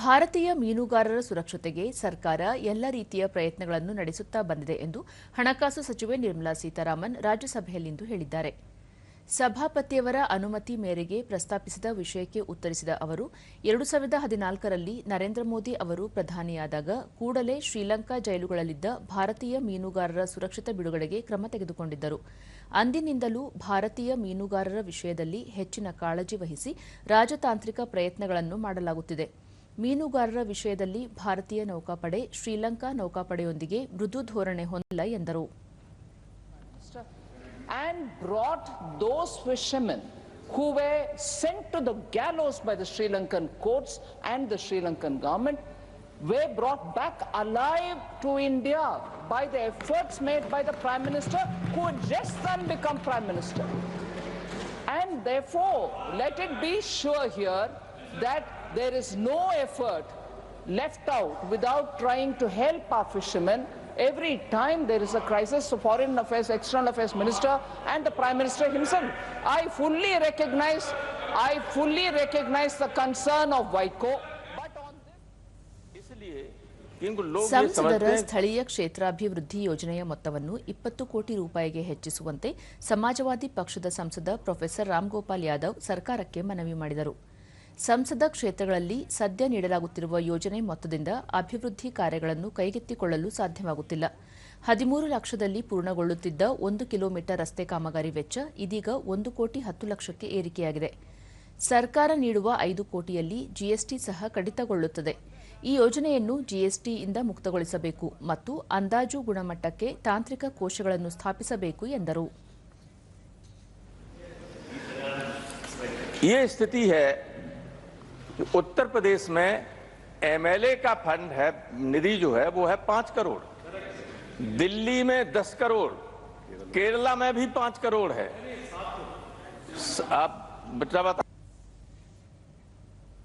ಭಾರತೀಯ ಮೀನುಗಾರರ ಸುರಕ್ಷತೆಗೆ ಸರ್ಕಾರ ಎಲ್ಲ ರೀತಿಯ ಪ್ರಯತ್ನಗಳನ್ನು ನಡೆಸುತ್ತಾ ಬಂದಿದೆ ಎಂದು ಹಣಕಾಸು ಸಚಿವೆ ನಿರ್ಮಲಾ ಸೀತಾರಾಮನ್ ರಾಜ್ಯಸಭೆಯಲ್ಲಿಂದು ಹೇಳಿದ್ದಾರೆ. ಸಭಾಪತಿಯವರ ಅನುಮತಿ ಮೇರೆಗೆ ಪ್ರಸ್ತಾಪಿಸಿದ ವಿಷಯಕ್ಕೆ ಉತ್ತರಿಸಿದ ಅವರು, ಎರಡು ಸಾವಿರದ ಹದಿನಾಲ್ಕರಲ್ಲಿ ನರೇಂದ್ರ ಮೋದಿ ಅವರು ಪ್ರಧಾನಿಯಾದಾಗ ಕೂಡಲೇ ಶ್ರೀಲಂಕಾ ಜೈಲುಗಳಲ್ಲಿದ್ದ ಭಾರತೀಯ ಮೀನುಗಾರರ ಸುರಕ್ಷಿತ ಬಿಡುಗಡೆಗೆ ಕ್ರಮ ತೆಗೆದುಕೊಂಡಿದ್ದರು. ಅಂದಿನಿಂದಲೂ ಭಾರತೀಯ ಮೀನುಗಾರರ ವಿಷಯದಲ್ಲಿ ಹೆಚ್ಚಿನ ಕಾಳಜಿ ವಹಿಸಿ ರಾಜತಾಂತ್ರಿಕ ಪ್ರಯತ್ನಗಳನ್ನು ಮಾಡಲಾಗುತ್ತಿದೆ. ಮೀನುಗಾರರ ವಿಷಯದಲ್ಲಿ ಭಾರತೀಯ ನೌಕಾಪಡೆ, ಶ್ರೀಲಂಕಾ ನೌಕಾಪಡೆಯೊಂದಿಗೆ ಮೃದು ಧೋರಣೆ ಹೊಂದಿಲ್ಲ ಎಂದರು. And brought those fishermen who were sent to the gallows by the Sri Lankan courts and the Sri Lankan government were brought back alive to India by the efforts made by the prime minister who just then become prime minister and they for let it be sure here that there is no effort left out without trying to help our fishermen every time there is a crisis, the so Foreign Affairs, External Affairs Minister and the Prime Minister himself. I fully recognize, I fully recognize the concern of Waiko. ಸಂಸದರ ಸ್ಥಳೀಯ ಕ್ಷೇತ್ರಾಭಿವೃದ್ಧಿ ಯೋಜನೆಯ ಮೊತ್ತವನ್ನು ಇಪ್ಪತ್ತು ಕೋಟಿ ರೂಪಾಯಿಗೆ ಹೆಚ್ಚಿಸುವಂತೆ ಸಮಾಜವಾದಿ ಪಕ್ಷದ ಸಂಸದ ಪ್ರೊಫೆಸರ್ ರಾಮ್ಗೋಪಾಲ್ ಯಾದವ್ ಸರ್ಕಾರಕ್ಕೆ ಮನವಿ ಮಾಡಿದರು ಸಂಸದ ಕ್ಷೇತ್ರಗಳಲ್ಲಿ ಸದ್ಯ ನೀಡಲಾಗುತ್ತಿರುವ ಯೋಜನೆ ಮೊತ್ತದಿಂದ ಅಭಿವೃದ್ಧಿ ಕಾರ್ಯಗಳನ್ನು ಕೈಗೆತ್ತಿಕೊಳ್ಳಲು ಸಾಧ್ಯವಾಗುತ್ತಿಲ್ಲ. ಹದಿಮೂರು ಲಕ್ಷದಲ್ಲಿ ಪೂರ್ಣಗೊಳ್ಳುತ್ತಿದ್ದ ಒಂದು ಕಿಲೋಮೀಟರ್ ರಸ್ತೆ ಕಾಮಗಾರಿ ವೆಚ್ಚ ಇದೀಗ ಒಂದು ಕೋಟಿ ಹತ್ತು ಲಕ್ಷಕ್ಕೆ ಏರಿಕೆಯಾಗಿದೆ. ಸರ್ಕಾರ ನೀಡುವ ಐದು ಕೋಟಿಯಲ್ಲಿ ಜಿಎಸ್ಟಿ ಸಹ ಕಡಿತಗೊಳ್ಳುತ್ತದೆ. ಈ ಯೋಜನೆಯನ್ನು ಜಿಎಸ್ಟಿಯಿಂದ ಮುಕ್ತಗೊಳಿಸಬೇಕು ಮತ್ತು ಅಂದಾಜು ಗುಣಮಟ್ಟಕ್ಕೆ ತಾಂತ್ರಿಕ ಕೋಶಗಳನ್ನು ಸ್ಥಾಪಿಸಬೇಕು ಎಂದರು. कि उत्तर प्रदेश में एमएलए का फंड है, निधि जो है, वो है पाँच करोड़। दिल्ली में दस करोड़, केरला में भी पाँच करोड़ है। आप बच्चा बता